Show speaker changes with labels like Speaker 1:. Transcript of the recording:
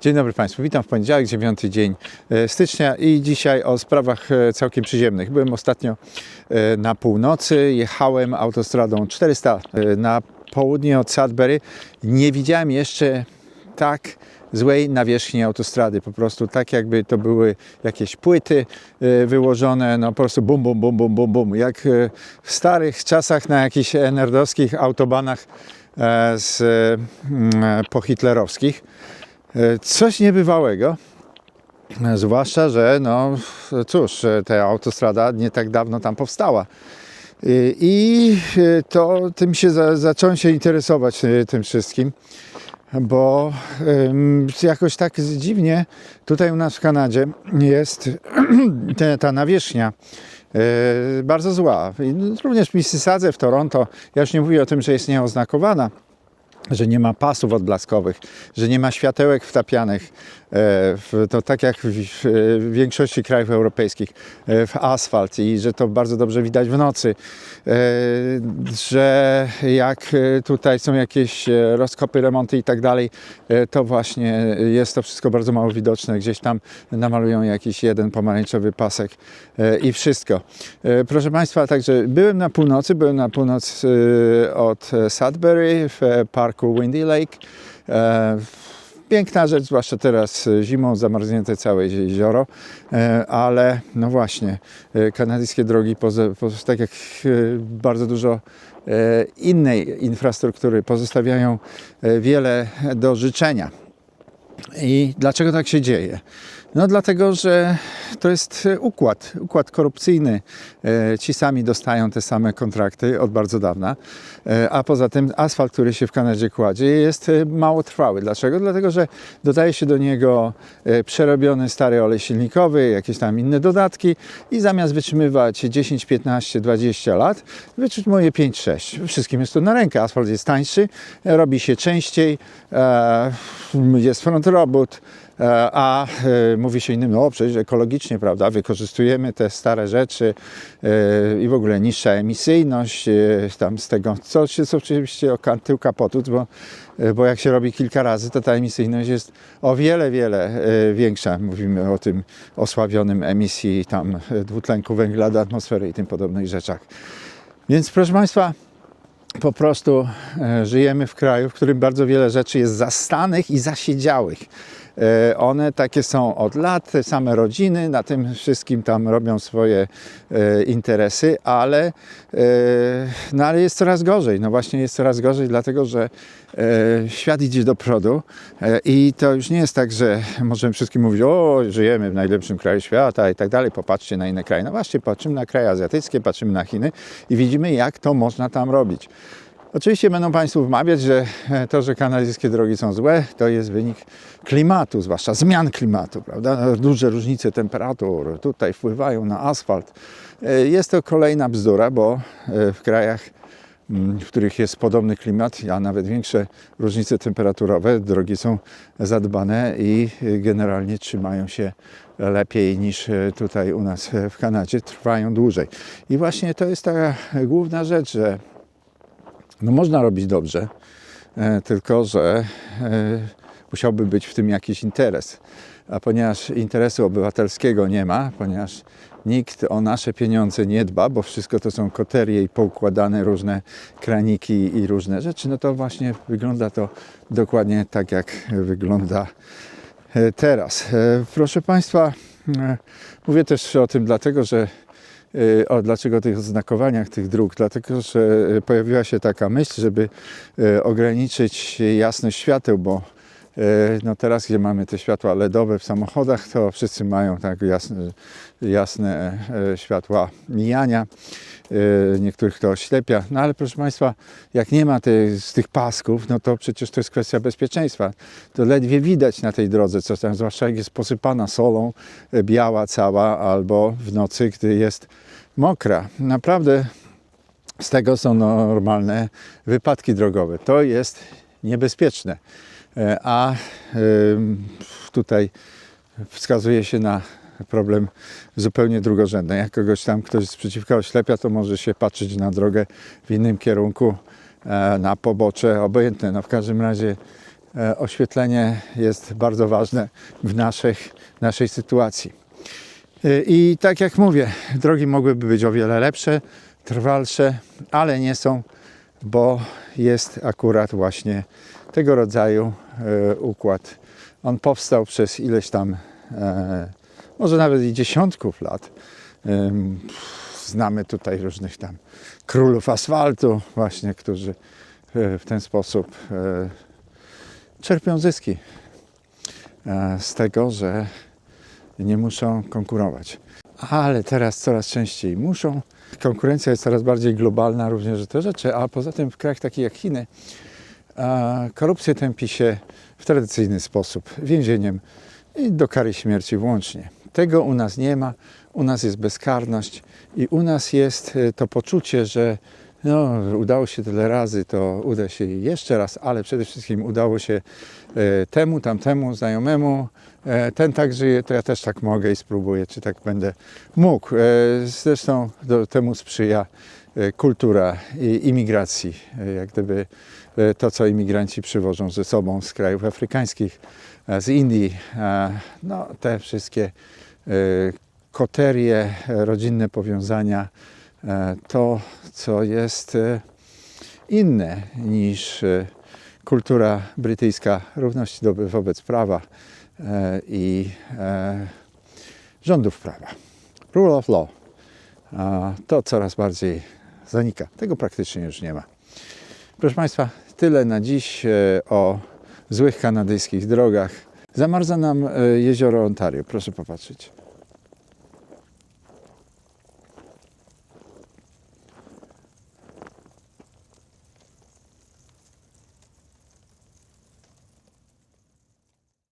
Speaker 1: Dzień dobry Państwu, witam w poniedziałek, 9 dzień e, stycznia i dzisiaj o sprawach e, całkiem przyziemnych. Byłem ostatnio e, na północy, jechałem autostradą 400 e, na południe od Sudbury. Nie widziałem jeszcze tak złej nawierzchni autostrady, po prostu tak jakby to były jakieś płyty wyłożone, no po prostu bum, bum, bum, bum, bum, bum, jak w starych czasach na jakichś nerdowskich autobanach z mm, pohitlerowskich. E, Coś niebywałego. E, Zwłaszcza, że no cóż, e, ta autostrada nie tak dawno tam powstała. I- to tym się za, zacząłem się interesować tym wszystkim, bo jakoś tak dziwnie tutaj u nas w Kanadzie jest ta nawierzchnia bardzo zła. I również w Mississadze, w Toronto, ja już nie mówię o tym, że jest nieoznakowana, że nie ma pasów odblaskowych, że nie ma światełek wtapianych, e, to tak jak w, większości krajów europejskich, e, w asfalt i że to bardzo dobrze widać w nocy, e, że jak tutaj są jakieś rozkopy, remonty i tak dalej, to właśnie jest to wszystko bardzo mało widoczne. Gdzieś tam namalują jakiś jeden pomarańczowy pasek i wszystko. Proszę Państwa, także byłem na północy, byłem na północ od Sudbury w e, parku Windy Lake. E, Piękna rzecz, zwłaszcza teraz e, zimą, zamarznięte całe jezioro, e, ale no właśnie, kanadyjskie drogi, tak jak bardzo dużo innej infrastruktury, pozostawiają wiele do życzenia. I dlaczego tak się dzieje? No dlatego, że to jest e, układ, układ korupcyjny. E, Ci sami dostają te same kontrakty od bardzo dawna, E, a poza tym asfalt, który się w Kanadzie kładzie jest mało trwały. Dlaczego? Dlatego, że dodaje się do niego przerobiony stary olej silnikowy, jakieś tam inne dodatki i zamiast wytrzymywać 10, 15, 20 lat, wytrzymuje 5-6. Wszystkim jest to na rękę. Asfalt jest tańszy, robi się częściej, jest front robót, A e, mówi się innym, no przecież ekologicznie, prawda, wykorzystujemy te stare rzeczy e, i w ogóle niższa emisyjność e, tam z tego, co jest oczywiście o ka- tył kapotu, bo, e, bo jak się robi kilka razy, to ta emisyjność jest o wiele, wiele e, większa. Mówimy o tym osławionym emisji tam e, dwutlenku węgla do atmosfery i tym podobnych rzeczach. Więc proszę Państwa, po prostu e, żyjemy w kraju, w którym bardzo wiele rzeczy jest zastanych i zasiedziałych. E, One takie są od lat, same rodziny na tym wszystkim tam robią swoje e, interesy, ale, e, no ale jest coraz gorzej. No właśnie jest coraz gorzej, dlatego że świat idzie do przodu i to już nie jest tak, że możemy wszystkim mówić, o żyjemy w najlepszym kraju świata i tak dalej, popatrzcie na inne kraje. No właśnie, patrzymy na kraje azjatyckie, patrzymy na Chiny i widzimy, jak to można tam robić. Oczywiście będą Państwu wmawiać, że e, to, że kanadyjskie drogi są złe, to jest wynik klimatu, zwłaszcza zmian klimatu, prawda? Duże różnice temperatur tutaj wpływają na asfalt. E, Jest to kolejna bzdura, bo e, w krajach, mm, w których jest podobny klimat, a nawet większe różnice temperaturowe, drogi są zadbane i generalnie trzymają się lepiej niż tutaj u nas w Kanadzie, trwają dłużej. I właśnie to jest ta główna rzecz, że no można robić dobrze, e, tylko że e, musiałby być w tym jakiś interes. A ponieważ interesu obywatelskiego nie ma, ponieważ nikt o nasze pieniądze nie dba, bo wszystko to są koterie i poukładane różne kraniki i różne rzeczy, no to właśnie wygląda to dokładnie tak, jak wygląda e, teraz. Proszę Państwa, mówię też o tym dlatego, że o, dlaczego tych oznakowaniach tych dróg? Dlatego, że e, pojawiła się taka myśl, żeby e, ograniczyć jasność świateł, bo no teraz, gdzie mamy te światła LEDowe w samochodach, to wszyscy mają tak jasne, jasne e, światła mijania. E, Niektórych to oślepia. No ale proszę Państwa, jak nie ma tych, z tych pasków, no to przecież to jest kwestia bezpieczeństwa. To ledwie widać na tej drodze, co tam, zwłaszcza jak jest posypana solą, e, biała cała, albo w nocy, gdy jest mokra. Naprawdę z tego są normalne wypadki drogowe. To jest niebezpieczne. E, A tutaj wskazuje się na problem zupełnie drugorzędny. Jak kogoś tam ktoś sprzeciwka oślepia, to może się patrzeć na drogę w innym kierunku, e, na pobocze, obojętne. No w każdym razie e, oświetlenie jest bardzo ważne w naszych, naszej sytuacji. I tak jak mówię, drogi mogłyby być o wiele lepsze, trwalsze, ale nie są, bo jest akurat właśnie tego rodzaju e, układ. On powstał przez ileś tam, e, może nawet i dziesiątków lat. Ym, Znamy tutaj różnych tam królów asfaltu, właśnie, którzy e, w ten sposób e, czerpią zyski e, z tego, że nie muszą konkurować. Ale teraz coraz częściej muszą. Konkurencja jest coraz bardziej globalna, również te rzeczy, a poza tym w krajach takich jak Chiny a korupcja tępi się w tradycyjny sposób, więzieniem i do kary śmierci włącznie. Tego u nas nie ma, u nas jest bezkarność i u nas jest e, to poczucie, że no, udało się tyle razy, to uda się jeszcze raz, ale przede wszystkim udało się e, temu, tamtemu, znajomemu, e, ten tak żyje, to ja też tak mogę i spróbuję, czy tak będę mógł. Zresztą do, temu sprzyja kultura i imigracji, e, jak gdyby e, to, co imigranci przywożą ze sobą z krajów afrykańskich, e, z Indii, e, no te wszystkie e, koterie, e, rodzinne powiązania, e, to, co jest e, inne niż e, kultura brytyjska równości wobec prawa e, i e, rządów prawa. Rule of law. To coraz bardziej zanika. Tego praktycznie już nie ma. Proszę Państwa, tyle na dziś e, o złych kanadyjskich drogach. Zamarza nam e, jezioro Ontario, proszę popatrzeć.